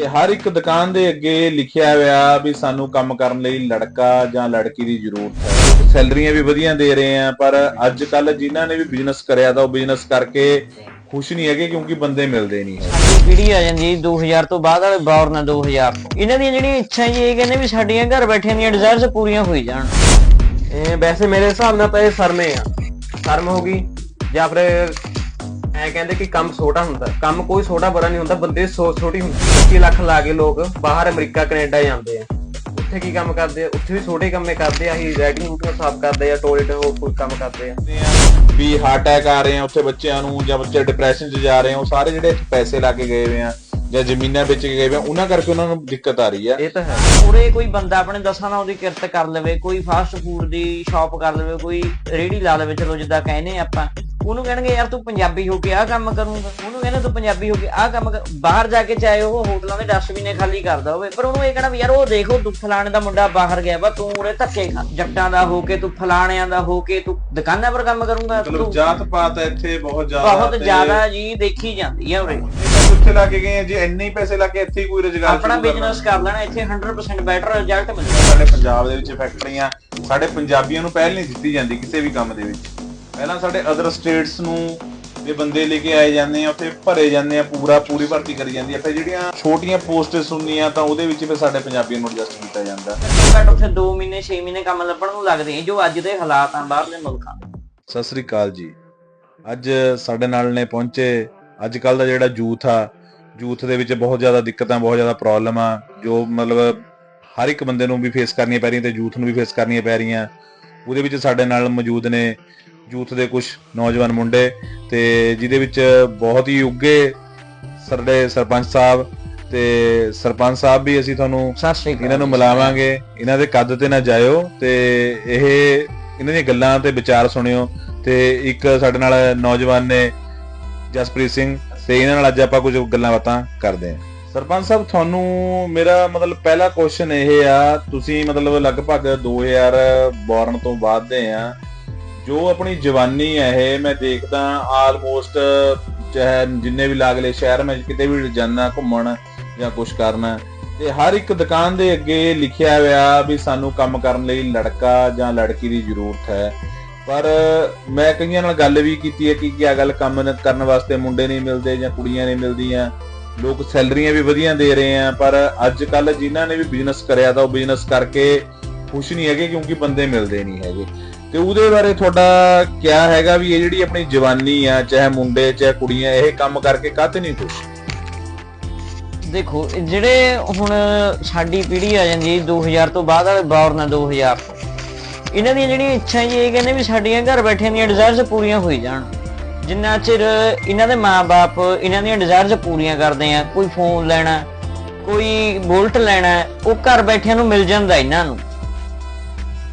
ਤੇ ਹਰ ਇੱਕ ਦੁਕਾਨ ਦੇ ਅੱਗੇ ਲਿਖਿਆ ਹੋਇਆ ਵੀ ਸਾਨੂੰ ਕੰਮ ਕਰਨ ਲਈ ਲੜਕਾ ਜਾਂ ਲੜਕੀ ਦੀ ਜ਼ਰੂਰਤ ਹੈ। ਸੈਲਰੀਆਂ ਵੀ ਵਧੀਆ ਦੇ ਰਹੇ ਆ ਪਰ ਅੱਜ ਕੱਲ ਜਿਨ੍ਹਾਂ ਨੇ ਵੀ ਬਿਜ਼ਨਸ ਕਰਿਆ ਤਾਂ ਉਹ ਬਿਜ਼ਨਸ ਕਰਕੇ ਖੁਸ਼ ਨਹੀਂ ਹੈਗੇ ਕਿਉਂਕਿ ਬੰਦੇ ਮਿਲਦੇ ਨਹੀਂ ਹੈ ਸਾਡੀ ਪੀੜ੍ਹੀ ਆ ਜਾਂਦੀ ਹੈ 2000 ਤੋਂ ਬਾਅਦ ਵਾਲੇ ਬੌਰਨ 2000 ਤੋਂ ਇਹਨਾਂ ਦੀਆਂ ਜਿਹੜੀਆਂ ਇੱਛਾਂ ਜੀ ਇਹ ਕਹਿੰਦੇ ਵੀ ਸਾਡੀਆਂ ਘਰ ਬੈਠਿਆਂ ਦੀਆਂ ਡਿਜ਼ਾਇਰਸ ਪੂਰੀਆਂ ਹੋਈ ਜਾਣ। ਇਹ ਵੈਸੇ ਮੇਰੇ ਹਿਸਾਬ ਨਾਲ ਤਾਂ ਇਹ ਸਰਮੇ ਆ। ਸ਼ਰਮ ਹੋ ਗਈ ਜਾਂ ਫਿਰ ਐ ਕਹਿੰਦੇ ਕਿ ਕੰਮ ਛੋਟਾ ਹੁੰਦਾ ਕੰਮ ਕੋਈ ਛੋਟਾ ਬੜਾ ਨਹੀਂ ਹੁੰਦਾ ਬੰਦੇ ਸੋਚ ਛੋਟੀ ਹੁੰਦੀ 25 ਲੱਖ ਲਾ ਕੇ ਲੋਕ ਬਾਹਰ ਅਮਰੀਕਾ ਕੈਨੇਡਾ ਜਾਂਦੇ ਆ। ਉੱਥੇ ਕੀ ਕੰਮ ਕਰਦੇ ਆ? ਉੱਥੇ ਵੀ ਛੋਟੇ ਕੰਮੇ ਕਰਦੇ ਆ ਅਸੀਂ ਰੈਡਿੰਗ ਰੂਟੀਆਂ ਸਾਫ਼ ਕਰਦੇ ਆ ਟੋਇਲਟ ਹੋ ਕੋਈ ਕੰਮ ਕਰਦੇ ਆ? ਵੀ ਹਾਰਟ ਅਟੈਕ ਆ ਰਹੇ ਆ ਉੱਥੇ ਬੱਚਿਆਂ ਨੂੰ ਜਾਂ ਬੱਚੇ ਡਿਪਰੈਸ਼ਨ 'ਚ ਜਾ ਰਹੇ ਆ ਉਹ ਸਾਰੇ ਜਿਹੜੇ ਪੈਸੇ ਲਾ ਕੇ ਗਏ ਹੋਏ ਆ ਜਾਂ ਜ਼ਮੀਨਾਂ ਵੇਚ ਕੇ ਗਏ ਹੋਏ ਆ ਉਹਨਾਂ ਕਰਕੇ ਉਹਨਾਂ ਨੂੰ ਦਿੱਕਤ ਆ ਰਹੀ ਆ। ਇਹ ਤਾਂ ਹੈ। ਉਰੇ ਕੋਈ ਬੰਦਾ ਆਪਣੇ ਦਸਾਂ ਨਾਲ ਉਹਦੀ ਕਿਰਤ ਕਰ ਲਵੇ ਕੋਈ ਫਾਸਟ ਫੂਡ ਦੀ ਸ਼ਾਪ ਕਰ ਲਵੇ ਕੋਈ ਰੇੜੀ ਲਾ ਲਵੇ ਚਲੋ ਜਿੱਦਾਂ ਕਹਿੰਦੇ ਆਪਾਂ ਉਹਨੂੰ ਕਹਿਣਗੇ ਯਾਰ ਤੂੰ ਪੰਜਾਬੀ ਹੋ ਕੇ ਆਹ ਕੰਮ ਕਰੂੰਗਾ। ਉਹਨੂੰ ਕਹਿੰਦੇ ਤੂੰ ਪੰਜਾਬੀ ਹੋ ਕੇ ਆਹ ਕੰਮ ਕਰ। ਬਾਹਰ ਜਾ ਕੇ ਚਾਹੇ ਉਹ ਹੋਟਲਾਂ ਦੇ ਡਸਟਬਿਨੇ ਖਾਲੀ ਕਰਦਾ ਹੋਵੇ ਪਰ ਉਹਨੂੰ ਇਹ ਕਹਿਣਾ ਵੀ ਯਾਰ ਉਹ ਦੇਖੋ ਤੂੰ ਫਲਾਣੇ ਦਾ ਮੁੰਡਾ ਬਾਹਰ ਗਿਆ ਵਾ ਤੂੰ ਉਰੇ ਧੱਕੇ ਖਾ ਜੱਟਾਂ ਦਾ ਹੋ ਕੇ ਤੂੰ ਫਲਾਣਿਆਂ ਦਾ ਹੋ ਕੇ ਤੂੰ ਦੁਕਾਨਾਂ ਪਰ ਕੰਮ ਕਰੂੰਗਾ ਮਤਲਬ ਤੂੰ ਜਾਤ ਪਾਤ ਇੱਥੇ ਬਹੁਤ ਜ਼ਿਆਦਾ ਬਹੁਤ ਜ਼ਿਆਦਾ ਜੀ ਦੇਖੀ ਜਾਂਦੀ ਹੈ ਉਰੇ। ਉੱਥੇ ਲਾ ਕੇ ਗਏ ਆ ਜੇ ਇੰਨੇ ਹੀ ਪੈਸੇ ਲਾ ਕੇ ਇੱਥੇ ਕੋਈ ਰੁਜ਼ਗਾਰ ਆਪਣਾ। ਬਿਜ਼ਨਸ ਕਰ ਲੈਣਾ ਇੱਥੇ 100% ਬੈਟਰ ਰਿਜ਼ਲਟ ਮਿਲਦਾ। ਸਾਡੇ ਪੰਜਾਬ ਦੇ ਵਿੱਚ ਫੈਕਟਰੀਆਂ ਸਾਡੇ ਪੰਜਾਬੀਆਂ ਨੂੰ ਪਹਿਲ ਨਹੀਂ ਦਿੱਤੀ ਜਾਂਦੀ ਕਿਸੇ ਵੀ ਕੰਮ ਦੇ ਵਿੱਚ। ਪਹਿਲਾਂ ਸਾਡੇ ਅਦਰ ਸਟੇਟਸ ਨੂੰ ਦੇ ਬੰਦੇ ਲੈ ਕੇ ਆਏ ਜਾਂਦੇ ਆ ਉੱਥੇ ਭਰੇ ਜਾਂਦੇ ਆ ਪੂਰਾ ਪੂਰੀ ਭਰਤੀ ਕਰੀ ਜਾਂਦੀ ਆ। ਫਿਰ ਜਿਹੜੀਆਂ ਛੋਟੀਆਂ ਪੋਸਟਸ ਹੁੰਦੀਆਂ ਤਾਂ ਉਹਦੇ ਵਿੱਚ ਫਿਰ ਸਾਡੇ ਪੰਜਾਬੀਆਂ ਨੂੰ ਐਡਜਸਟ ਕੀਤਾ ਜਾਂਦਾ। ਘੱਟ ਉੱਥੇ 2 ਮਹੀਨੇ 6 ਮਹੀਨੇ ਕੰਮ ਲੱਭਣ ਨੂੰ ਲੱਗਦੇ ਆ ਜੋ ਅੱਜ ਦੇ ਹਾਲਾਤ ਆ ਬਾਹਰਲੇ ਮੁਲਕਾਂ ਦੇ। ਸਤਿ ਸ੍ਰੀ ਅਕਾਲ ਜੀ। ਅੱਜ ਸਾਡੇ ਨਾਲ ਨੇ ਪਹੁੰਚੇ ਅੱਜ ਕੱਲ ਦਾ ਜਿਹੜਾ ਯੂਥ ਆ ਯੂਥ ਦੇ ਵਿੱਚ ਬਹੁਤ ਜ਼ਿਆਦਾ ਦਿੱਕਤਾਂ ਬਹੁਤ ਜ਼ਿਆਦਾ ਪ੍ਰੋਬਲਮ ਆ ਜੋ ਮਤਲਬ ਹਰ ਇੱਕ ਬੰਦੇ ਨੂੰ ਵੀ ਫੇਸ ਕਰਨੀਆਂ ਪੈ ਰਹੀਆਂ ਤੇ ਯੂਥ ਨੂੰ ਵੀ ਫੇਸ ਕਰਨੀਆਂ ਪੈ ਰਹੀਆਂ। ਉਹਦੇ ਵਿੱਚ ਸਾਡੇ ਨਾਲ ਮੌਜੂਦ ਨੇ ਯੂਥ ਦੇ ਕੁਝ ਨੌਜਵਾਨ ਮੁੰਡੇ ਤੇ ਜਿਹਦੇ ਵਿੱਚ ਬਹੁਤ ਹੀ ਉੱਗੇ ਸਾਡੇ ਸਰਪੰਚ ਸਾਹਿਬ ਤੇ ਸਰਪੰਚ ਸਾਹਿਬ ਵੀ ਅਸੀਂ ਤੁਹਾਨੂੰ ਇਹਨਾਂ ਨੂੰ ਮਿਲਾਵਾਂਗੇ। ਇਹਨਾਂ ਦੇ ਕੱਦ ਤੇ ਨਾ ਜਾਇਓ ਤੇ ਇਹ ਇਹਨਾਂ ਦੀਆਂ ਗੱਲਾਂ ਤੇ ਵਿਚਾਰ ਸੁਣਿਓ ਤੇ ਇੱਕ ਸਾਡੇ ਨਾਲ ਨੌਜਵਾਨ ਨੇ ਜਸਪ੍ਰੀਤ ਸਿੰਘ ਤੇ ਇਹਨਾਂ ਨਾਲ ਅੱਜ ਆਪਾਂ ਕੁਝ ਗੱਲਾਂ ਬਾਤਾਂ ਕਰਦੇ ਹਾਂ। ਸਰਪੰਚ ਸਾਹਿਬ ਤੁਹਾਨੂੰ ਮੇਰਾ ਮਤਲਬ ਪਹਿਲਾ ਕੁਐਸਚਨ ਇਹ ਆ ਤੁਸੀਂ ਮਤਲਬ ਲਗਭਗ 2000 ਬੌਰਨ ਤੋਂ ਬਾਅਦ ਦੇ ਆ। ਜੋ ਆਪਣੀ ਜਵਾਨੀ ਹੈ ਇਹ, ਮੈਂ ਦੇਖਦਾ ਆਲਮੋਸਟ ਚਾਹੇ ਜਿੰਨੇ ਵੀ ਲਾਗਲੇ ਸ਼ਹਿਰ, ਮੈਂ ਕਿਤੇ ਵੀ ਜਾਣਾ ਘੁੰਮਣ ਜਾਂ ਕੁਝ ਕਰਨਾ। ਤੇ ਹਰ ਇੱਕ ਦੁਕਾਨ ਦੇ ਅੱਗੇ ਲਿਖਿਆ ਹੋਇਆ ਵੀ ਸਾਨੂੰ ਕੰਮ ਕਰਨ ਲਈ ਲੜਕਾ ਜਾਂ ਲੜਕੀ ਦੀ ਜ਼ਰੂਰਤ ਹੈ। ਪਰ ਮੈਂ ਕਈਆਂ ਨਾਲ ਗੱਲ ਵੀ ਕੀਤੀ ਹੈ ਕਿ ਕੀ ਗੱਲ ਕੰਮ ਕਰਨ ਵਾਸਤੇ ਮੁੰਡੇ ਨਹੀਂ ਮਿਲਦੇ ਜਾਂ ਕੁੜੀਆਂ ਨਹੀਂ ਮਿਲਦੀਆਂ। ਲੋਕ ਸੈਲਰੀਆਂ ਵੀ ਵਧੀਆ ਦੇ ਰਹੇ ਆ, ਪਰ ਅੱਜ ਕੱਲ ਜਿਨ੍ਹਾਂ ਨੇ ਵੀ ਬਿਜ਼ਨਸ ਕਰਿਆ ਤਾਂ ਉਹ ਬਿਜ਼ਨਸ ਕਰਕੇ ਖੁਸ਼ ਨਹੀਂ ਹੈਗੇ ਕਿਉਂਕਿ ਬੰਦੇ ਮਿਲਦੇ ਨਹੀਂ ਹੈਗੇ। ਤੇ ਉਹਦੇ ਬਾਰੇ ਤੁਹਾਡਾ ਕਿਆ ਹੈਗਾ ਵੀ ਇਹ ਜਿਹੜੀ ਆਪਣੀ ਜਵਾਨੀ ਆ, ਚਾਹੇ ਮੁੰਡੇ, ਚਾਹੇ ਕੁੜੀਆਂ, ਇਹ ਕੰਮ ਕਰਕੇ ਕਾਹਤੇ ਨਹੀਂ ਖੁਸ਼? ਦੇਖੋ, ਜਿਹੜੇ ਹੁਣ ਸਾਡੀ ਪੀੜ੍ਹੀ ਆ ਜਾਂਦੀ ਹੈ 2000 ਤੋਂ ਬਾਅਦ ਵਾਲੇ ਬੌਰਨ 2000 ਇਹਨਾਂ ਦੀਆਂ ਜਿਹੜੀਆਂ ਇੱਛਾਂ ਜੀ, ਇਹ ਕਹਿੰਦੇ ਵੀ ਸਾਡੀਆਂ ਘਰ ਬੈਠਿਆਂ ਦੀਆਂ ਡਿਜ਼ਾਇਰਸ ਪੂਰੀਆਂ ਹੋਈ ਜਾਣ। ਜਿੰਨਾ ਚਿਰ ਇਹਨਾਂ ਦੇ ਮਾਪੇ ਇਹਨਾਂ ਦੀਆਂ ਡਿਜ਼ਾਇਰਸ ਪੂਰੀਆਂ ਕਰਦੇ ਆ, ਕੋਈ ਫੋਨ ਲੈਣਾ, ਕੋਈ ਬੋਲਟ ਲੈਣਾ, ਉਹ ਘਰ ਬੈਠਿਆਂ ਨੂੰ ਮਿਲ ਜਾਂਦਾ ਇਹਨਾਂ ਨੂੰ।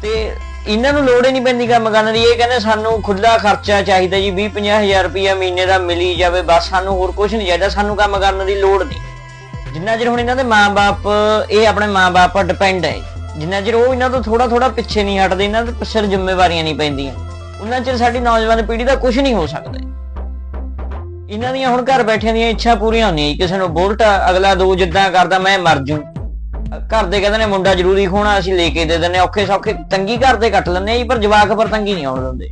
ਤੇ ਇਹਨਾਂ ਨੂੰ ਲੋੜ ਹੀ ਨਹੀਂ ਪੈਂਦੀ ਕੰਮ ਕਰਨ ਦੀ। ਇਹ ਕਹਿੰਦੇ ਸਾਨੂੰ ਖੁੱਲਾ ਖਰਚਾ ਚਾਹੀਦਾ ਜੀ 20 ਹਜ਼ਾਰ ਰੁਪਇਆ ਮਹੀਨੇ ਦਾ ਮਿਲੀ ਜਾਵੇ ਬਸ ਸਾਨੂੰ ਹੋਰ ਕੁਝ ਨਹੀਂ ਚਾਹੀਦਾ ਸਾਨੂੰ ਕੰਮ ਕਰਨ ਦੀ ਲੋੜ ਨਹੀਂ। ਜਿੰਨਾ ਚਿਰ ਹੁਣ ਇਹਨਾਂ ਦੇ ਮਾਪੇ ਇਹ ਆਪਣੇ ਮਾਪੇ ਪਰ ਡਿਪੈਂਡ ਹੈ ਜਿੰਨਾ ਚਿਰ ਉਹ ਇਹਨਾਂ ਤੋਂ ਥੋੜਾ ਥੋੜਾ ਪਿੱਛੇ ਨਹੀਂ ਹਟਦੇ ਇਹਨਾਂ ਦੇ ਸਿਰ ਜ਼ਿੰਮੇਵਾਰੀਆਂ ਨਹੀਂ ਪੈਂਦੀਆਂ। ਉਹਨਾਂ ਚਿਰ ਸਾਡੀ ਨੌਜਵਾਨ ਪੀੜ੍ਹੀ ਦਾ ਕੁਝ ਨਹੀਂ ਹੋ ਸਕਦਾ। ਇਹਨਾਂ ਦੀਆਂ ਹੁਣ ਘਰ ਬੈਠਿਆਂ ਦੀਆਂ ਇੱਛਾ ਪੂਰੀਆਂ ਹੁੰਦੀਆਂ ਜੀ। ਕਿਸੇ ਨੂੰ ਬੁਲਟ ਆ, ਅਗਲਾ ਦੋ ਜਿੱਦਾਂ ਕਰਦਾ ਮੈਂ ਮਰ ਜੂ। ਘਰ ਦੇ ਕਹਿੰਦੇ ਨੇ ਮੁੰਡਾ ਜ਼ਰੂਰੀ ਖੋਣਾ, ਅਸੀਂ ਲੈ ਕੇ ਦੇ ਦਿੰਨੇ ਔਖੇ ਸੌਖੇ ਤੰਗੀ ਘਰ ਦੇ ਕੱਟ ਲੈਂਦੇ ਆ ਜੀ, ਪਰ ਜਵਾਕ ਪਰ ਤੰਗੀ ਨਹੀਂ ਆਉਣ ਦਿੰਦੇ।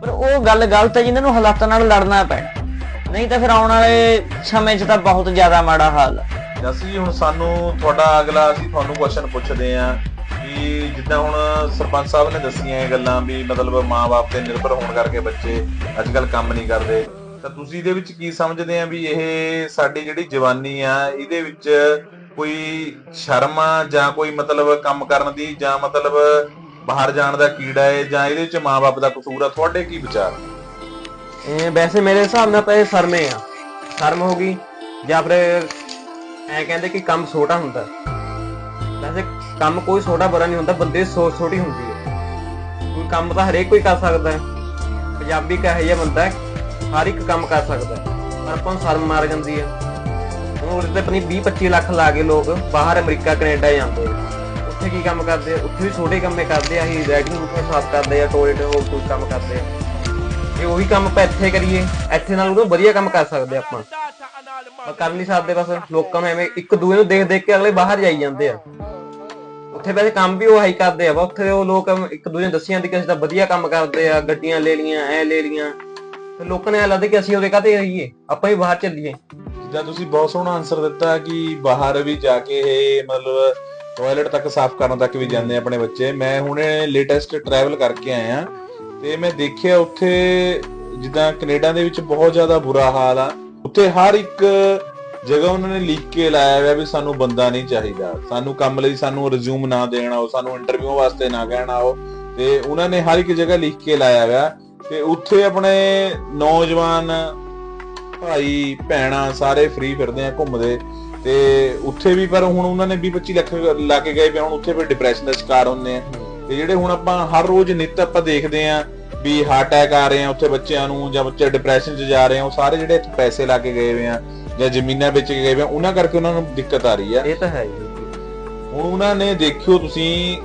ਪਰ ਉਹ ਗੱਲ ਗਲਤ ਹੈ ਜਿਨ੍ਹਾਂ ਨੂੰ ਹਾਲਾਤਾਂ ਨਾਲ ਲੜਨਾ ਪੈਣਾ। ਨਹੀਂ ਤਾਂ ਫਿਰ ਆਉਣ ਵਾਲੇ ਸਮੇਂ 'ਚ ਤਾਂ ਬਹੁਤ ਜ਼ਿਆਦਾ ਮਾੜਾ ਹਾਲ ਹੈ ਜੱਸੀ ਹੁਣ ਸਾਨੂੰ ਤੁਹਾਡਾ ਅਗਲਾ ਅਸੀਂ ਤੁਹਾਨੂੰ ਕੁਐਸਚਨ ਪੁੱਛਦੇ ਆਂ ਕਿ ਜਿੱਦਾਂ ਹੁਣ ਸਰਪੰਚ ਸਾਹਿਬ ਨੇ ਦੱਸੀਆਂ ਇਹ ਗੱਲਾਂ ਵੀ ਮਤਲਬ ਮਾਪੇ ਤੇ ਨਿਰਭਰ ਹੋਣ ਕਰਕੇ ਬੱਚੇ ਅੱਜ ਕੱਲ ਕੰਮ ਨਹੀਂ ਕਰਦੇ। ਤਾਂ ਤੁਸੀਂ ਇਹਦੇ ਵਿੱਚ ਕੀ ਸਮਝਦੇ ਆ ਵੀ ਇਹ ਸਾਡੀ ਜਿਹੜੀ ਜਵਾਨੀ ਆ, ਇਹਦੇ ਵਿੱਚ ਕੋਈ ਸ਼ਰਮ ਆ ਜਾਂ ਕੋਈ ਮਤਲਬ ਕੰਮ ਕਰਨ ਦੀ ਜਾਂ ਮਤਲਬ ਬਾਹਰ ਜਾਣ ਦਾ ਕੀੜਾ ਹੈ ਜਾਂ ਇਹਦੇ ਵਿੱਚ ਮਾਪੇ ਦਾ ਕਸੂਰ ਆ, ਤੁਹਾਡੇ ਕੀ ਵਿਚਾਰ? ਇਹ ਵੈਸੇ ਮੇਰੇ ਹਿਸਾਬ ਨਾਲ ਤਾਂ ਇਹ ਸਰਮੇ ਆ। ਸ਼ਰਮ ਹੋ ਗਈ ਜਾਂ ਫਿਰ ਐ ਕਹਿੰਦੇ ਕਿ ਕੰਮ ਛੋਟਾ ਹੁੰਦਾ। ਵੈਸੇ ਕੰਮ ਕੋਈ ਛੋਟਾ ਬੜਾ ਨਹੀਂ ਹੁੰਦਾ, ਬੰਦੇ ਸੋਚ ਛੋਟੀ ਹੁੰਦੀ ਹੈ ਕੋਈ ਕੰਮ ਤਾਂ ਹਰੇਕ ਕੋਈ ਕਰ ਸਕਦਾ ਹੈ ਪੰਜਾਬੀ ਕਹੇ ਜਿਹਾ ਬੰਦਾ ਹਰ ਇੱਕ ਕੰਮ ਕਰ ਸਕਦਾ ਪਰ ਆਪਾਂ ਨੂੰ ਸ਼ਰਮ ਮਾਰ ਜਾਂਦੀ ਹੈ ਹੁਣ ਤੇ ਆਪਣੀ 20 25 ਲੱਖ ਲਾ ਕੇ ਲੋਕ ਬਾਹਰ ਅਮਰੀਕਾ, ਕੈਨੇਡਾ ਜਾਂਦੇ ਉੱਥੇ ਕੀ ਕੰਮ ਕਰਦੇ ਉੱਥੇ ਵੀ ਛੋਟੇ ਕੰਮੇ ਕਰਦੇ ਆ, ਅਸੀਂ ਰੈਡਿੰਗ ਰੂਟੀਆਂ ਸਾਫ਼ ਕਰਦੇ ਆ, ਟੋਇਲਟ ਹੋਰ ਕੋਈ ਕੰਮ ਕਰਦੇ ਆ। ਜੇ ਉਹੀ ਕੰਮ ਆਪਾਂ ਇੱਥੇ ਕਰੀਏ, ਇੱਥੇ ਨਾਲ ਉਹਨੂੰ ਵਧੀਆ ਕੰਮ ਕਰ ਸਕਦੇ ਆਪਾਂ। ਪਰ ਕਰ ਨਹੀਂ ਸਕਦੇ ਬਸ, ਲੋਕਾਂ ਨੂੰ ਐਵੇਂ ਇੱਕ ਦੂਏ ਨੂੰ ਦੇਖ ਦੇਖ ਕੇ ਅਗਲੇ ਬਾਹਰ ਜਾਈ ਜਾਂਦੇ ਆ। ਉੱਥੇ ਵੈਸੇ ਕੰਮ ਵੀ ਉਹ ਹਾਈ ਕਰਦੇ ਆ ਵਾ ਉੱਥੇ ਉਹ ਲੋਕ ਇੱਕ ਦੂਜੇ ਨੂੰ ਦੱਸੀ ਜਾਂਦੇ ਕਿ ਅਸੀਂ ਤਾਂ ਵਧੀਆ ਕੰਮ ਕਰਦੇ ਆ, ਗੱਡੀਆਂ ਲੈ ਲੀਆਂ ਐ ਲੈ ਲੀਆਂ ਤੇ ਲੋਕਾਂ ਨੇ ਐਂ ਲੱਗਦਾ ਕਿ ਅਸੀਂ ਉਹਦੇ ਕਾਹਤੇ ਰਹੀਏ? ਆਪਾਂ ਵੀ ਬਾਹਰ ਚੱਲੀਏ। ਜਿੱਦਾਂ ਤੁਸੀਂ ਬਹੁਤ ਸੋਹਣਾ ਆਨਸਰ ਦਿੱਤਾ ਕਿ ਬਾਹਰ ਵੀ ਜਾ ਕੇ ਇਹ ਮਤਲਬ ਟਾਇਲਟ ਤੱਕ ਸਾਫ਼ ਕਰਨ ਤੱਕ ਵੀ ਜਾਂਦੇ ਆ ਆਪਣੇ ਬੱਚੇ। ਮੈਂ ਹੁਣੇ ਲੇਟੈਸਟ ਟਰੈਵਲ ਕਰਕੇ ਆਇਆ ਤੇ ਮੈਂ ਦੇਖਿਆ ਉੱਥੇ ਜਿੱਦਾਂ ਕੈਨੇਡਾ ਦੇ ਵਿੱਚ ਬਹੁਤ ਜ਼ਿਆਦਾ ਬੁਰਾ ਹਾਲ ਆ। ਉੱਥੇ ਹਰ ਇੱਕ ਜਗ੍ਹਾ ਉਹਨਾਂ ਨੇ ਲਿਖ ਕੇ ਲਾਇਆ ਹੋਇਆ ਵੀ ਸਾਨੂੰ ਬੰਦਾ ਨਹੀਂ ਚਾਹੀਦਾ। ਸਾਨੂੰ ਕੰਮ ਲਈ ਸਾਨੂੰ ਰਿਜ਼ਿਊਮ ਨਾ ਦੇਣਾ ਆਓ ਸਾਨੂੰ ਇੰਟਰਵਿਊ ਵਾਸਤੇ ਨਾ ਕਹਿਣਾ ਆਓ ਤੇ ਉਹਨਾਂ ਨੇ ਹਰ ਇੱਕ ਜਗ੍ਹਾ ਲਿਖ ਕੇ ਲਾਇਆ ਹੋਇਆ। ਤੇ ਉੱਥੇ ਆਪਣੇ ਨੌਜਵਾਨ ਭਾਈ ਭੈਣਾਂ ਸਾਰੇ ਫ੍ਰੀ ਫਿਰਦੇ ਆ ਘੁੰਮਦੇ। ਤੇ ਉੱਥੇ ਵੀ ਪਰ ਹੁਣ ਉਹਨਾਂ ਨੇ 20 25 ਲੱਖ ਲਾ ਕੇ ਗਏ ਪਿਆ ਹੁਣ ਉੱਥੇ ਫਿਰ ਡਿਪਰੈਸ਼ਨ ਦਾ ਸ਼ਿਕਾਰ ਹੁੰਦੇ ਆ। ਤੇ ਜਿਹੜੇ ਹੁਣ ਆਪਾਂ ਹਰ ਰੋਜ਼ ਨਿੱਤ ਆਪਾਂ ਦੇਖਦੇ ਆ ਵੀ ਹਾਰਟ ਅਟੈਕ ਆ ਰਹੇ ਆ ਉੱਥੇ ਬੱਚਿਆਂ ਨੂੰ ਜਾਂ ਬੱਚੇ ਡਿਪਰੈਸ਼ਨ 'ਚ ਜਾ ਰਹੇ ਆ ਉਹ ਸਾਰੇ ਜਿਹੜੇ ਇੱਥੇ ਪੈਸੇ ਲਾ ਕੇ ਗਏ ਹੋਏ ਆ ਜਾਂ ਜ਼ਮੀਨਾਂ ਵੇਚ ਕੇ ਗਏ ਹੋਏ ਆ ਉਹਨਾਂ ਕਰਕੇ ਉਹਨਾਂ ਨੂੰ ਦਿੱਕਤ ਆ ਰਹੀ ਆ। ਇਹ ਤਾਂ ਹੈ ਜੀ। ਹੁਣ ਉਹਨਾਂ ਨੇ ਦੇਖਿਓ ਤੁਸੀਂ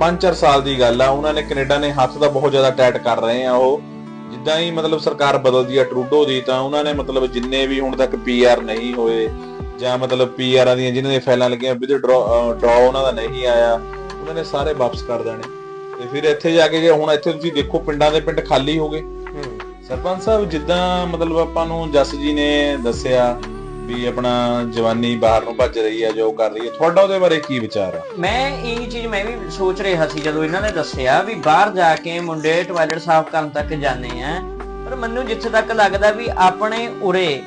5-4 ਸਾਲ ਦੀ ਗੱਲ ਆ ਉਹਨਾਂ ਨੇ ਕੈਨੇਡਾ ਨੇ ਹੱਥ ਦਾ ਬਹੁਤ ਜ਼ਿਆਦਾ ਟਾਈਟ ਕਰ ਰਹੇ ਆ ਉਹ। ਜਿੱਦਾਂ ਹੀ ਮਤਲਬ ਸਰਕਾਰ ਬਦਲਦੀ ਆ ਟਰੂਡੋ ਦੀ ਤਾਂ ਉਹਨਾਂ ਨੇ ਮਤਲਬ ਜਿੰਨੇ ਵੀ ਹੁਣ ਤੱਕ ਪੀਆਰ ਨਹੀਂ ਹੋਏ ਜਾਂ ਮਤਲਬ ਪੀਆਰਾਂ ਦੀਆਂ ਜਿਨ੍ਹਾਂ ਦੀਆਂ ਫਾਈਲਾਂ ਲੱਗੀਆਂ ਵਿਦ ਡਰਾ ਉਹਨਾਂ ਦਾ ਨਹੀਂ ਆਇਆ ਉਹਨਾਂ ਨੇ ਸਾਰੇ ਵਾਪਸ ਕਰ ਦੇਣੇ। ਤੇ ਫਿਰ ਇੱਥੇ ਜਾ ਕੇ ਜੇ ਹੁਣ ਇੱਥੇ ਤੁਸੀਂ ਦੇਖੋ ਪਿੰਡਾਂ ਦੇ ਪਿੰਡ ਖਾਲੀ ਹੋ ਗਏ। ਸਰਪੰਚ ਸਾਹਿਬ ਜਿੱਦਾਂ ਮਤਲਬ ਆਪਾਂ ਨੂੰ ਜਸ ਜੀ ਨੇ ਦੱਸਿਆ ਵੀ ਆਪਣਾ ਜਵਾਨੀ ਬਾਹਰ ਨੂੰ ਭੱਜ ਰਹੀ ਹੈ ਜੋ ਕਰ ਰਹੀ ਹੈ ਤੁਹਾਡਾ ਉਹਦੇ ਬਾਰੇ ਕੀ ਵਿਚਾਰ ਆ? ਮੈਂ ਇਹ ਚੀਜ਼ ਮੈਂ ਵੀ ਸੋਚ ਰਿਹਾ ਸੀ ਜਦੋਂ ਇਹਨਾਂ ਨੇ ਦੱਸਿਆ ਵੀ ਬਾਹਰ ਜਾ ਕੇ ਮੁੰਡੇ ਟਾਇਲਟ ਸਾਫ਼ ਕਰਨ ਤੱਕ ਜਾਂਦੇ ਆ। ਪਰ ਮੈਨੂੰ ਜਿੱਥੇ ਤੱਕ ਲੱਗਦਾ ਵੀ ਆਪਣੇ ਉਰੇ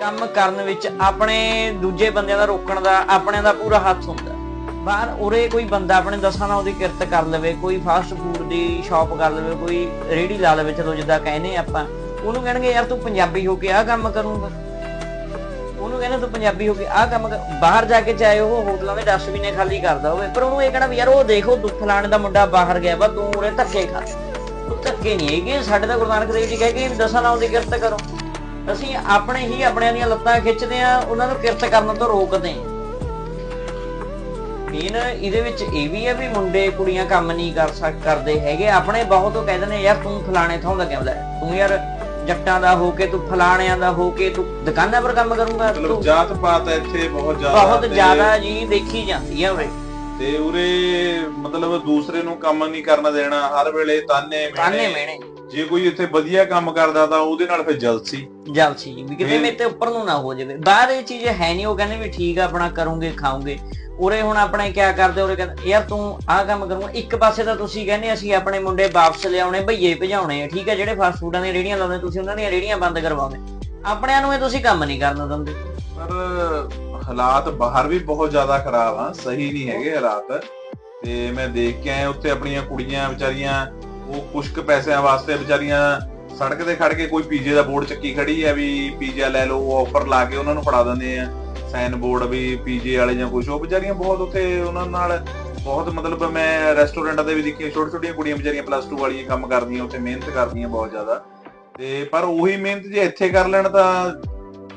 ਕੰਮ ਕਰਨ ਵਿੱਚ ਆਪਣੇ ਦੂਜੇ ਬੰਦਿਆਂ ਦਾ ਰੋਕਣ ਦਾ, ਆਪਣਿਆਂ ਦਾ ਪੂਰਾ ਹੱਥ ਹੁੰਦਾ। ਬਾਹਰ ਉਰੇ ਕੋਈ ਬੰਦਾ ਆਪਣੇ ਦਸਾਂ ਨਾਲ ਉਹਦੀ ਕਿਰਤ ਕਰ ਲਵੇ, ਕੋਈ ਫਾਸਟ ਫੂਡ ਦੀ ਸ਼ਾਪ ਕਰ ਲਵੇ, ਕੋਈ ਰੇੜੀ ਲਾ ਲਵੇ, ਚਲੋ ਜਿੱਦਾਂ ਕਹਿੰਦੇ ਆਪਾਂ, ਉਹਨੂੰ ਕਹਿਣਗੇ, ਯਾਰ ਤੂੰ ਪੰਜਾਬੀ ਹੋ ਕੇ ਆਹ ਕੰਮ ਕਰੂੰਗਾ। ਉਹਨੂੰ ਕਹਿੰਦੇ ਤੂੰ ਪੰਜਾਬੀ ਹੋ ਕੇ ਆਹ ਕੰਮ ਬਾਹਰ ਜਾ ਕੇ ਚਾਹੇ ਉਹ ਹੋਟਲਾਂ ਦੇ ਡਸਟਬਿਨ ਖਾਲੀ ਕਰਦਾ ਹੋਵੇ, ਪਰ ਉਹਨੂੰ ਇਹ ਕਹਿਣਾ ਵੀ ਯਾਰ ਉਹ ਦੇਖੋ ਦੁੱਖ ਫਲਾਣੇ ਦਾ ਮੁੰਡਾ ਬਾਹਰ ਗਿਆ ਵਾ ਤੂੰ ਉਰੇ ਧੱਕੇ ਖਾ। ਉਹ ਧੱਕੇ ਨਹੀਂ ਹੈਗੇ, ਸਾਡੇ ਤਾਂ ਗੁਰੂ ਨਾਨਕ ਦੇਵ ਜੀ ਕਹਿ ਕੇ ਦਸਾਂ ਨਾਮ ਦੀ ਕਿਰਤ ਕਰੋ। ਅਸੀਂ ਆਪਣੇ ਹੀ ਆਪਣਿਆਂ ਦੀਆਂ ਲੱਤਾਂ ਖਿੱਚਦੇ ਆ ਉਹਨਾਂ ਨੂੰ ਕਿਰਤ ਕਰਨ ਤੋਂ ਰੋਕਦੇ ਆ ਮੇਨ ਇਹਦੇ ਵਿੱਚ ਇਹ ਵੀ ਹੈ ਵੀ ਮੁੰਡੇ ਕੁੜੀਆਂ ਕੰਮ ਨਹੀਂ ਕਰ ਸਕ, ਕਰਦੇ ਹੈਗੇ, ਆਪਣੇ ਬਹੁਤ ਉਹ ਕਹਿੰਦੇ ਨੇ, ਯਾਰ ਤੂੰ ਫਲਾਣੇ ਥਾਂ ਦਾ ਕਿਉਂ ਤੂੰ ਯਾਰ ਜੱਟਾਂ ਦਾ ਹੋ ਕੇ ਤੂੰ ਫਲਾਣਿਆਂ ਦਾ ਹੋ ਕੇ ਤੂੰ ਦੁਕਾਨਾਂ ਪਰ ਕੰਮ ਕਰੂੰਗਾ ਮਤਲਬ ਜਾਤ ਪਾਤ ਇੱਥੇ ਬਹੁਤ ਜ਼ਿਆਦਾ ਬਹੁਤ ਜ਼ਿਆਦਾ ਜੀ ਦੇਖੀ ਜਾਂਦੀ ਹੈ ਉਰੇ। ਤੇ ਉਰੇ ਮਤਲਬ ਦੂਸਰੇ ਨੂੰ ਕੰਮ ਨਹੀਂ ਕਰਨ ਦੇਣਾ ਹਰ ਵੇਲੇ ਤਾਨੇ ਤਾਨੇ ਮਿਹਣੇ। ਜੇ ਕੋਈ ਇੱਥੇ ਵਧੀਆ ਕੰਮ ਕਰਦਾ ਤਾਂ ਉਹਦੇ ਨਾਲ ਫਿਰ ਜਲਸੀ ਜਲਸੀ ਵੀ ਕਿਤੇ ਮੇਰੇ ਤੇ ਉੱਪਰ ਨੂੰ ਨਾ ਹੋ ਜਾਵੇ। ਬਾਹਰ ਇਹ ਚੀਜ਼ ਹੈ ਨਹੀਂ ਉਹ ਕਹਿੰਦੇ ਵੀ ਠੀਕ ਆ ਆਪਣਾ ਕਰੋਗੇ ਖਾਓਗੇ। ਉਰੇ ਹੁਣ ਆਪਣੇ ਕਿਆ ਕਰਦੇ ਉਰੇ ਕਹਿੰਦੇ ਯਾਰ ਤੂੰ ਆਹ ਕੰਮ ਕਰੂੰਗਾ। ਇੱਕ ਪਾਸੇ ਤਾਂ ਤੁਸੀਂ ਕਹਿੰਦੇ ਅਸੀਂ ਆਪਣੇ ਮੁੰਡੇ ਵਾਪਸ ਲਿਆਉਣੇ ਭਈਏ ਭਜਾਉਣੇ ਆ। ਠੀਕ ਆ ਜਿਹੜੇ ਫਾਸਟ ਫੂਡਾਂ ਦੀਆਂ ਰੇੜੀਆਂ ਲਾਉਂਦੇ ਤੁਸੀਂ ਉਹਨਾਂ ਦੀਆਂ ਰੇੜੀਆਂ ਬੰਦ ਕਰਵਾਉਂਦੇ ਆਪਣਿਆਂ ਨੂੰ ਇਹ ਤੁਸੀਂ ਕੰਮ ਨਹੀਂ ਕਰਨ ਦਿੰਦੇ। ਪਰ ਹਾਲਾਤ ਬਾਹਰ ਵੀ ਬਹੁਤ ਜ਼ਿਆਦਾ ਖਰਾਬ ਆ। ਸਹੀ ਨਹੀਂ ਹੈਗੇ ਹਾਲਾਤ। ਤੇ ਮੈਂ ਦੇਖ ਕੇ ਆਇਆ ਉੱਥੇ ਆਪਣੀਆਂ ਕੁੜੀਆਂ ਵਿਚਾਰੀਆਂ ਉਹ ਕੁਛ ਪੈਸਿਆਂ ਵਾਸਤੇ ਵਿਚਾਰੀਆਂ ਸੜਕ ਤੇ ਖੜ ਕੇ ਕੋਈ ਪੀਜੇ ਦਾ ਬੋਰਡ ਚੱਕੀ ਖੜੀ ਆ ਵੀ ਪੀਜ਼ਾ ਲੈ ਲਓ ਆਫਰ ਲਾ ਕੇ ਉਹਨਾਂ ਨੂੰ ਫੜਾ ਦਿੰਦੇ ਆ। ਸਾਈਨ ਬੋਰਡ ਵੀ ਪੀਜੇ ਵਾਲੇ ਜਾਂ ਕੁਛ। ਉਹ ਵਿਚਾਰੀਆਂ ਬਹੁਤ ਉੱਥੇ ਉਹਨਾਂ ਨਾਲ ਬਹੁਤ ਮਤਲਬ ਮੈਂ ਰੈਸਟੋਰੈਂਟਾਂ ਦੇ ਵੀ ਦੇਖੀਆਂ ਛੋਟੇ ਛੋਟੀਆਂ ਕੁੜੀਆਂ ਵਿਚਾਰੀਆਂ ਪਲੱਸ 2 ਵਾਲੀਆਂ ਕੰਮ ਕਰਦੀਆਂ, ਉੱਥੇ ਮਿਹਨਤ ਕਰਦੀਆਂ ਬਹੁਤ ਜ਼ਿਆਦਾ। ਤੇ ਪਰ ਉਹੀ ਮਿਹਨਤ ਜੇ ਇੱਥੇ ਕਰ ਲੈਣ ਤਾਂ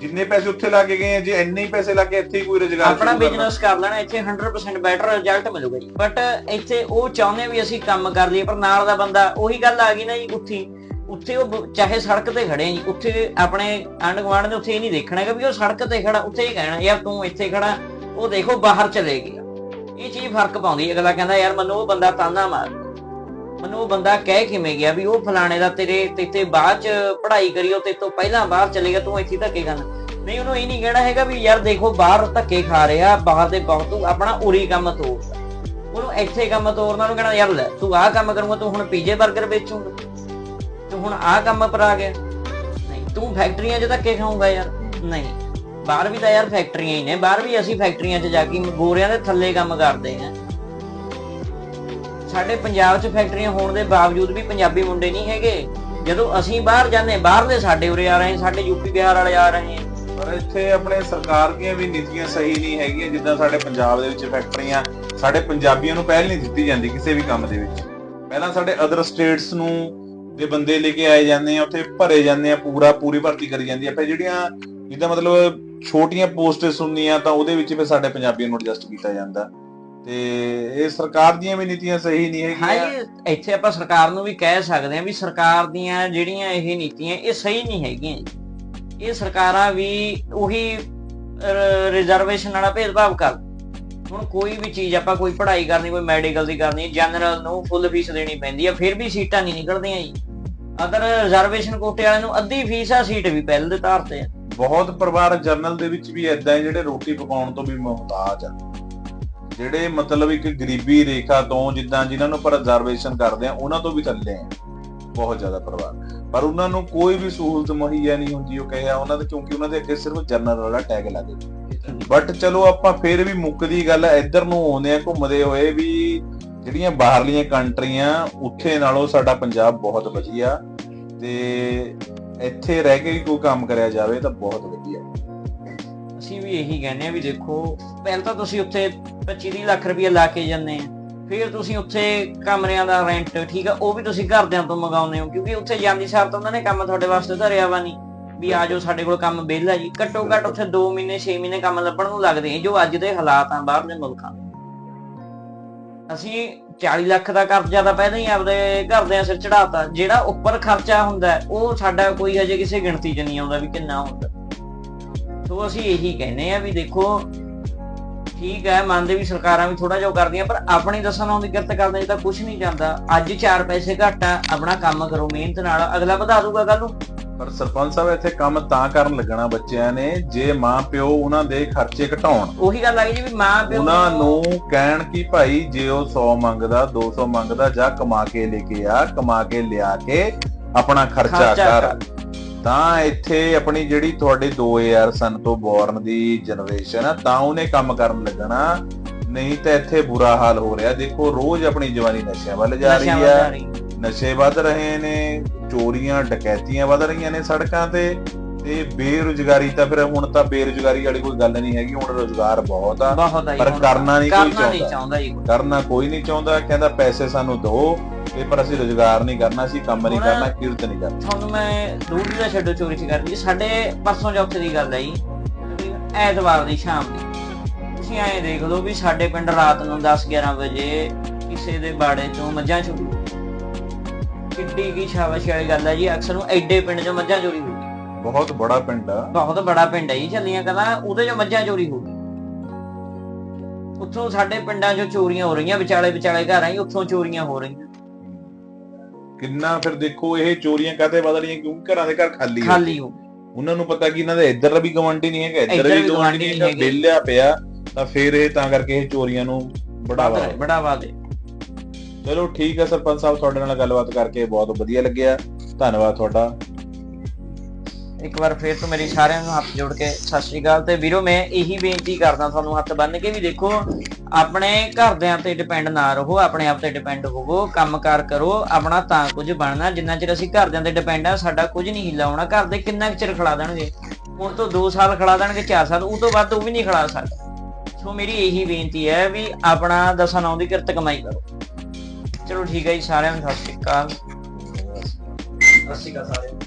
ਜਿੰਨੇ ਪੈਸੇ ਉੱਥੇ ਲਾ ਕੇ ਗਏ ਆ ਜੇ ਇੰਨੇ ਹੀ ਪੈਸੇ ਲਾ ਕੇ ਇੱਥੇ ਹੀ ਕੋਈ ਰੋਜ਼ਗਾਰ ਆਪਣਾ। ਬਿਜ਼ਨਸ ਕਰ ਲੈਣਾ ਇੱਥੇ 100% ਬੈਟਰ ਰਿਜ਼ਲਟ ਮਿਲੂਗਾ ਜੀ। ਬਟ ਇੱਥੇ ਉਹ ਚਾਹੁੰਦੇ ਵੀ ਅਸੀਂ ਕੰਮ ਕਰ ਲਈਏ ਪਰ ਨਾਲ ਦਾ ਬੰਦਾ ਉਹੀ ਗੱਲ ਆ ਗਈ ਨਾ ਜੀ ਉੱਥੇ। ਉੱਥੇ ਉਹ ਚਾਹੇ ਸੜਕ ਤੇ ਖੜੇ ਜੀ ਉੱਥੇ ਆਪਣੇ ਆਂਢ ਗੁਆਂਢ ਦੇ ਉੱਥੇ ਇਹ ਨਹੀਂ ਦੇਖਣਾ ਵੀ ਉਹ ਸੜਕ ਤੇ ਖੜਾ ਉੱਥੇ ਹੀ ਕਹਿਣਾ ਯਾਰ ਤੂੰ ਇੱਥੇ ਖੜਾ। ਉਹ ਦੇਖੋ ਬਾਹਰ ਚਲੇ ਗਿਆ ਇਹ ਚੀਜ਼ ਫ਼ਰਕ ਪਾਉਂਦੀ ਅਗਲਾ ਕਹਿੰਦਾ ਯਾਰ ਮੈਨੂੰ ਉਹ ਬੰਦਾ ਤਾਨਾ ਮਾਰ ਮੈਨੂੰ ਉਹ ਬੰਦਾ ਕਹਿ ਕਿਵੇਂ ਗਿਆ ਵੀ ਉਹ ਫਲਾਣੇ ਦਾ ਤੇਰੇ ਤੇ ਬਾਅਦ ਚ ਪੜ੍ਹਾਈ ਕਰੀ, ਉਹ ਤੇ ਤੋਂ ਪਹਿਲਾਂ ਬਾਹਰ ਚਲੇ ਗਿਆ, ਤੂੰ ਇੱਥੇ ਧੱਕੇ ਕਰਨ ਨਹੀਂ, ਉਹਨੂੰ ਇਹ ਨਹੀਂ ਕਹਿਣਾ ਹੈਗਾ ਵੀ ਯਾਰ ਦੇਖੋ, ਬਾਹਰ ਧੱਕੇ ਖਾ ਰਿਹਾ, ਬਾਹਰ ਦੇ ਬਹੁਤ, ਤੂੰ ਆਪਣਾ ਉਰੀ ਕੰਮ ਤੋੜ ਉਹਨੂੰ ਇੱਥੇ ਕੰਮ ਤੋਰਨਾ, ਉਹਨੂੰ ਕਹਿਣਾ, ਯਾਰ ਲੈ, ਤੂੰ ਆਹ ਕੰਮ ਕਰੂੰਗਾ, ਤੂੰ ਹੁਣ ਪੀਜੇ 버ਗਰ ਵੇਚੂਗਾ। ਤੂੰ ਹੁਣ ਆਹ ਕੰਮ ਪਰ ਆ ਗਿਆ। ਨਹੀਂ, ਤੂੰ ਫੈਕਟਰੀਆਂ 'ਚ ਧੱਕੇ ਖਾਊਂਗਾ ਯਾਰ। ਨਹੀਂ, ਬਾਹਰ ਵੀ ਤਾਂ ਯਾਰ ਫੈਕਟਰੀਆਂ ਹੀ ਨੇ, ਬਾਹਰ ਵੀ ਅਸੀਂ ਫੈਕਟਰੀਆਂ 'ਚ ਜਾ ਕੇ ਗੋਰਿਆਂ ਦੇ ਥੱਲੇ ਕੰਮ ਕਰਦੇ ਆ ਸਾਡੇ ਪੰਜਾਬ 'ਚ ਫੈਕਟਰੀਆਂ ਹੋਣ ਦੇ ਬਾਵਜੂਦ ਵੀ ਪੰਜਾਬੀ ਮੁੰਡੇ ਨਹੀਂ ਹੈਗੇ। ਜਦੋਂ ਅਸੀਂ ਬਾਹਰ ਜਾਂਦੇ ਬਾਹਰਲੇ ਸਾਡੇ ਉਰੇ ਆ ਰਹੇ, ਸਾਡੇ ਯੂਪੀ ਬਿਹਾਰ ਵਾਲੇ ਆ ਰਹੇ ਆ ਪਰ ਇੱਥੇ ਆਪਣੇ ਸਰਕਾਰ ਦੀਆਂ ਵੀ ਨੀਤੀਆਂ ਸਹੀ ਨਹੀਂ ਹੈਗੀਆਂ, ਜਿੱਦਾਂ ਸਾਡੇ ਪੰਜਾਬ ਦੇ ਵਿੱਚ ਫੈਕਟਰੀਆਂ, ਸਾਡੇ ਪੰਜਾਬੀਆਂ ਨੂੰ ਪਹਿਲ ਨਹੀਂ ਦਿੱਤੀ ਜਾਂਦੀ ਕਿਸੇ ਵੀ ਕੰਮ ਦੇ ਵਿੱਚ। ਪਹਿਲਾਂ ਸਾਡੇ ਅਦਰ ਸਟੇਟਸ ਨੂੰ ਦੇ ਬੰਦੇ ਲੈ ਕੇ ਆਏ ਜਾਂਦੇ ਆ, ਉੱਥੇ ਭਰੇ ਜਾਂਦੇ ਆ, ਪੂਰਾ, ਪੂਰੀ ਭਰਤੀ ਕਰੀ ਜਾਂਦੀ ਆ। ਫਿਰ ਜਿਹੜੀਆਂ, ਜਿੱਦਾਂ ਮਤਲਬ ਛੋਟੀਆਂ ਪੋਸਟਸ ਹੁੰਦੀਆਂ ਤਾਂ ਉਹਦੇ ਵਿੱਚ ਫਿਰ ਸਾਡੇ ਪੰਜਾਬੀਆਂ ਨੂੰ ਐਡਜਸਟ ਕੀਤਾ ਜਾਂਦਾ। ਤੇ ਇਹ ਸਰਕਾਰ ਦੀਆਂ ਵੀ ਨੀਤੀਆਂ ਸਹੀ ਨਹੀਂ ਹੈਗੀਆਂ। ਹਾਂਜੀ ਇੱਥੇ ਆਪਾਂ ਸਰਕਾਰ ਨੂੰ ਵੀ ਕਹਿ ਸਕਦੇ ਹਾਂ ਵੀ ਸਰਕਾਰ ਦੀਆਂ ਜਿਹੜੀਆਂ ਇਹ ਨੀਤੀਆਂ ਇਹ ਸਹੀ ਨਹੀਂ ਹੈਗੀਆਂ ਜੀ। ਇਹ ਸਰਕਾਰਾਂ ਵੀ ਉਹੀ ਰਿਜ਼ਰਵੇਸ਼ਨ ਵਾਲਾ ਭੇਦਭਾਵ ਕਰ ਹੁਣ ਕੋਈ ਵੀ ਚੀਜ਼ ਆਪਾਂ ਕੋਈ ਪੜ੍ਹਾਈ ਕਰਨੀ ਕੋਈ ਮੈਡੀਕਲ ਦੀ ਕਰਨੀ ਜਨਰਲ ਨੂੰ ਫੁੱਲ ਫੀਸ ਦੇਣੀ ਪੈਂਦੀ ਆ ਫਿਰ ਵੀ ਸੀਟਾਂ ਨਹੀਂ ਨਿਕਲਦੀਆਂ ਜੀ। ਅਦਰ ਰਿਜ਼ਰਵੇਸ਼ਨ ਕੋਟੇ ਵਾਲਿਆਂ ਨੂੰ ਅੱਧੀ ਫੀਸ ਆ ਸੀਟ ਵੀ ਪਹਿਲ ਦੇ ਧਾਰ ਤੇ ਆ। ਬਹੁਤ ਪਰਿਵਾਰ ਜਰਨਲ ਦੇ ਵਿੱਚ ਵੀ ਐਦਾਂ ਹੈ ਜਿਹੜੇ ਰੋਟੀ ਪਕਾਉਣ ਤੋਂ ਵੀ ਮੁਹਤਾਜ ਆ। ਜਿਹੜੇ ਮਤਲਬ ਇੱਕ ਗਰੀਬੀ ਰੇਖਾ ਤੋਂ ਜਿੱਦਾਂ ਜਿਨ੍ਹਾਂ ਨੂੰ ਪਰ ਰਿਜ਼ਰਵੇਸ਼ਨ ਕਰਦੇ ਆ ਉਹਨਾਂ ਤੋਂ ਵੀ ਥੱਲੇ ਆ ਬਹੁਤ ਜ਼ਿਆਦਾ ਪਰਿਵਾਰ। ਪਰ ਉਹਨਾਂ ਨੂੰ ਕੋਈ ਵੀ ਸਹੂਲਤ ਮੁਹੱਈਆ ਨਹੀਂ ਹੁੰਦੀ, ਉਹ ਕਹਿਆ ਉਹਨਾਂ ਦੇ, ਕਿਉਂਕਿ ਉਹਨਾਂ ਦੇ ਅੱਗੇ ਸਿਰਫ ਜਨਰਲ ਵਾਲਾ ਟੈਗ ਲੱਗ ਬਟ ਚਲੋ ਆਪਾਂ ਫਿਰ ਵੀ ਮੁੱਕਦੀ ਗੱਲ ਇੱਧਰ ਨੂੰ ਆਉਂਦੇ ਆ ਘੁੰਮਦੇ ਹੋਏ ਵੀ ਜਿਹੜੀਆਂ ਬਾਹਰਲੀਆਂ ਕੰਟਰੀਆਂ, ਉੱਥੇ ਨਾਲੋਂ ਸਾਡਾ ਪੰਜਾਬ ਬਹੁਤ ਵਧੀਆ। ਤੇ ਇੱਥੇ ਰਹਿ ਕੇ ਵੀ ਕੋਈ ਕੰਮ ਕਰਿਆ ਜਾਵੇ ਤਾਂ ਬਹੁਤ ਵਧੀਆ। ਅਸੀਂ ਵੀ ਇਹੀ ਕਹਿੰਦੇ ਆ ਵੀ ਦੇਖੋ, ਪਹਿਲਾਂ ਤਾਂ ਤੁਸੀਂ ਉੱਥੇ 25 30 ਲੱਖ ਰੁਪਏ ਲਾ ਕੇ ਜਾਂਦੇ ਆ। ਫਿਰ ਤੁਸੀਂ ਉੱਥੇ ਕਮਰਿਆਂ ਦਾ ਰੈਂਟ ਠੀਕ ਆ, ਉਹ ਵੀ ਤੁਸੀਂ ਘਰਦਿਆਂ ਤੋਂ ਮੰਗਾਉਂਦੇ ਹੋ, ਕਿਉਂਕਿ ਉੱਥੇ ਜਾਂਦੀ ਸਾਰ ਤਾਂ ਉਹਨਾਂ ਨੇ ਕੰਮ ਤੁਹਾਡੇ ਵਾਸਤੇ ਧਰਿਆ ਵਾ ਨਹੀਂ ਵੀ ਆ ਜਾਓ, ਸਾਡੇ ਕੋਲ ਕੰਮ ਵਿਹਲਾ ਜੀ। ਘੱਟੋ ਘੱਟ ਉੱਥੇ 2 ਮਹੀਨੇ 6 ਮਹੀਨੇ ਕੰਮ ਲੱਭਣ ਨੂੰ ਲੱਗਦੇ ਆ, ਜੋ ਅੱਜ ਦੇ ਹਾਲਾਤ ਆ ਬਾਹਰ ਦੇ। ਮੁਲਕਾਂ ਅਸੀਂ 40 ਲੱਖ ਦਾ ਕਰਜ਼ਾ ਤਾਂ ਪਹਿਲਾਂ ਹੀ ਆਪਦੇ ਘਰਦਿਆਂ ਸਿਰ ਚੜਾਤਾ ਜਿਹੜਾ ਉੱਪਰ ਖਰਚਾ ਹੁੰਦਾ, ਉਹ ਸਾਡਾ ਕੋਈ ਅਜੇ ਕਿਸੇ ਗਿਣਤੀ 'ਚ ਨਹੀਂ ਆਉਂਦਾ ਵੀ ਕਿੰਨਾ ਹੁੰਦਾ। ਸੋ ਅਸੀਂ ਇਹੀ ਕਹਿੰਦੇ ਆ ਵੀ ਦੇਖੋ ਠੀਕ ਹੈ ਮੰਨਦੇ ਵੀ ਸਰਕਾਰਾਂ ਵੀ ਥੋੜਾ ਜਿਹਾ ਕਰਦੀਆਂ ਪਰ ਆਪਣੀ ਦੱਸਣ ਆਉਂਦੀ ਕਿਰਤ ਕਰਦੇ ਤਾਂ ਕੁਝ ਨਹੀਂ ਜਾਂਦਾ। ਅੱਜ 4 ਪੈਸੇ ਘੱਟ ਆਪਣਾ ਕੰਮ ਕਰੋ ਮਿਹਨਤ ਨਾਲ ਅਗਲਾ ਵਧਾ ਦੂਗਾ ਕੱਲ ਨੂੰ। ਪਰ ਸਰਪੰਚ ਸਾਹਿਬ ਇੱਥੇ ਕੰਮ ਤਾਂ ਕਰਨ ਲੱਗਣਾ ਬੱਚਿਆਂ ਨੇ ਜੇ ਮਾਂ ਪਿਓ ਉਹਨਾਂ ਦੇ ਖਰਚੇ ਘਟਾਉਣ। ਉਹੀ ਗੱਲ ਆ ਗਈ ਜੀ ਵੀ ਮਾਂ ਪਿਓ ਉਹਨਾਂ ਨੂੰ ਕਹਿਣ ਕਿ ਭਾਈ ਜੇ ਉਹ 100 ਮੰਗਦਾ 200 ਮੰਗਦਾ ਜਾਂ ਕਮਾ ਕੇ ਲੈ ਕੇ ਆ ਕਮਾ ਕੇ ਲਿਆ ਕੇ ਆਪਣਾ ਖਰਚਾ ਖਰਚਾ ਕਰ। ਤਾਂ ਇੱਥੇ ਆਪਣੀ ਜਿਹੜੀ ਤੁਹਾਡੇ 2000 ਸਨ ਤੋਂ ਬੋਰਨ ਦੀ ਜਨਰੇਸ਼ਨ ਆ ਤਾਂ ਉਹਨੇ ਕੰਮ ਕਰਨ ਲੱਗਣਾ। ਨਹੀਂ ਤਾਂ ਇੱਥੇ ਬੁਰਾ ਹਾਲ ਹੋ ਰਿਹਾ। ਦੇਖੋ ਰੋਜ਼ ਆਪਣੀ ਜਵਾਨੀ ਨਸ਼ਿਆਂ ਵੱਲ ਜਾ ਰਹੀ ਰਹੀ। ਨਸ਼ੇ ਵੱਧ ਰਹੇ ਨੇ ਚੋਰੀਆਂ ਡਕੈਤੀਆਂ ਵੱਧ ਰਹੀਆਂ ਨੇ ਸੜਕਾਂ ਤੇ। ਤੇ ਬੇਰੁਜ਼ਗਾਰੀ ਤਾਂ ਫਿਰ ਹੁਣ ਤਾਂ ਬੇਰੁਜ਼ਗਾਰੀ ਵਾਲੀ ਕੋਈ ਗੱਲ ਨਹੀਂ ਹੈਗੀ ਹੁਣ ਰੋਜ਼ਗਾਰ ਬਹੁਤ ਆ ਪਰ। ਕਰਨਾ ਨਹੀਂ ਕੋਈ ਕਰਨਾ ਨਹੀਂ ਚਾਹੁੰਦਾ। ਕਰਨਾ ਕੋਈ ਨਹੀਂ ਚਾਹੁੰਦਾ ਕਹਿੰਦਾ ਪੈਸੇ ਸਾਨੂੰ ਦਿਓ ਤੇ ਪਰ ਅਸੀਂ ਰੋਜ਼ਗਾਰ ਨਹੀਂ ਕਰਨਾ ਅਸੀਂ ਕੰਮ ਨਹੀਂ ਕਰਨਾ ਕਿਰਤ ਨਹੀਂ ਕਰਨਾ ਤੁਹਾਨੂੰ ਮੈਂ ਦੂਰ ਦੀ ਛੱਡੋ ਚੋਰੀ ਚ ਕਰਦੀ ਸਾਡੇ ਪਰਸੋਂ ਚੌਥੇ ਦੀ ਗੱਲ ਹੈ ਜੀ ਐਤਵਾਰ ਦੀ ਸ਼ਾਮ ਦੀ ਤੁਸੀਂ ਐਂ ਦੇਖ ਲਓ ਵੀ ਸਾਡੇ ਪਿੰਡ ਰਾਤ ਨੂੰ 10 11 ਵਜੇ ਕਿਸੇ ਦੇ ਬਾੜੇ ਚੋਂ ਮੱਝਾਂ ਚੋਰੀ। ਕਿੱਡੀ ਕੀ ਸ਼ਾਬਾਸ਼ ਵਾਲੀ ਗੱਲ ਹੈ ਜੀ ਅਕਸਰ ਨੂੰ ਐਡੇ ਪਿੰਡ ਚੋਂ ਮੱਝਾਂ ਚੋਰੀ ਬਹੁਤ ਬੜਾ ਪਿੰਡ ਆ। ਬਹੁਤ ਬੜਾ ਪਿੰਡ ਹੈ ਜੀ ਚੱਲੀਆਂ ਕਲਾਂ ਉਹਦੇ ਚੋਂ ਮੱਝਾਂ ਚੋਰੀ ਹੋ ਗਈਆਂ ਉੱਥੋਂ ਸਾਡੇ ਪਿੰਡਾਂ 'ਚੋਂ ਚੋਰੀਆਂ ਹੋ ਰਹੀਆਂ ਵਿਚਾਲੇ ਵਿਚਾਲੇ ਘਰ ਆਈ ਉੱਥੋਂ ਚੋਰੀਆਂ ਹੋ ਰਹੀਆਂ। ਕਿੰਨਾ ਫਿਰ ਦੇਖੋ ਇਹ ਚੋਰੀਆਂ ਕਾਹਤੇ ਵੱਧ ਰਹੀਆਂ ਕਿਉਂਕਿ ਘਰਾਂ ਦੇ ਘਰ ਖਾਲੀ ਹੋ ਖਾਲੀ ਹੋ। ਉਹਨਾਂ ਨੂੰ ਪਤਾ ਕਿ ਇਹਨਾਂ ਦਾ ਇੱਧਰ ਵੀ ਗਵੰਡੀ ਨਹੀਂ ਹੈਗਾ ਇੱਧਰ ਇੱਧਰ ਵੀ ਵੀ ਗਵੰਡੀ ਨਹੀਂ ਨਹੀਂ ਹੈਗਾ। ਵਿਹਲਿਆ ਪਿਆ ਤਾਂ ਫਿਰ ਇਹ ਤਾਂ ਕਰਕੇ ਇਹ ਚੋਰੀਆਂ ਨੂੰ ਬੜਾਵਾ ਵੱਧ- ਬੜਾਵਾ ਦੇ ਚਲੋ ਠੀਕ ਹੈ ਸਰਪੰਚ ਸਾਹਿਬ ਤੁਹਾਡੇ ਨਾਲ ਗੱਲਬਾਤ ਕਰਕੇ ਬਹੁਤ ਵਧੀਆ ਲੱਗਿਆ। ਧੰਨਵਾਦ ਤੁਹਾਡਾ। ਇੱਕ ਵਾਰ ਫੇਰ ਤੋਂ ਮੇਰੀ ਸਾਰਿਆਂ ਨੂੰ ਹੱਥ ਜੋੜ ਕੇ ਸਤਿ ਸ਼੍ਰੀ ਅਕਾਲ। ਤੇ ਵੀਰੋ, ਮੈਂ ਇਹੀ ਬੇਨਤੀ ਕਰਦਾ ਤੁਹਾਨੂੰ ਹੱਥ ਬੰਨ ਕੇ ਵੀ ਦੇਖੋ, ਆਪਣੇ ਘਰਦਿਆਂ ਤੇ ਡਿਪੈਂਡ ਨਾ ਰਹੋ, ਆਪਣੇ ਆਪ ਤੇ ਡਿਪੈਂਡ ਹੋਵੋ, ਕੰਮਕਾਰ ਕਰੋ, ਆਪਣਾ ਤਾਂ ਕੁਝ ਬਣਨਾ, ਜਿੰਨਾ ਚਿਰ ਅਸੀਂ ਘਰਦਿਆਂ ਤੇ ਡਿਪੈਂਡ ਆ, ਸਾਡਾ ਕੁਝ ਨਹੀਂ ਹਿੱਲਾ ਹੋਣਾ ਘਰ ਦੇ ਕਿੰਨਾ ਕੁ ਚਿਰ ਖੜਾ ਦੇਣਗੇ? ਹੁਣ ਤੋਂ 2 ਸਾਲ ਖੜਾ ਦੇਣਗੇ 4 ਸਾਲ, ਉਹ ਤੋਂ ਬਾਅਦ ਉਹ ਵੀ ਨਹੀਂ ਖੜਾ ਸਕਦਾ। ਸੋ ਮੇਰੀ ਇਹੀ ਬੇਨਤੀ ਹੈ ਵੀ ਆਪਣਾ ਦਸਾਂ ਨੌਂ ਦੀ ਕਿਰਤ ਕਮਾਈ ਕਰੋ। ਚਲੋ ਠੀਕ ਹੈ ਜੀ, ਸਾਰਿਆਂ ਨੂੰ ਸਤਿ ਸ਼੍ਰੀ ਅਕਾਲ। ਸਤਿ ਸ਼੍ਰੀ ਅਕਾਲ ਸਾਰਿਆਂ ਨੂੰ।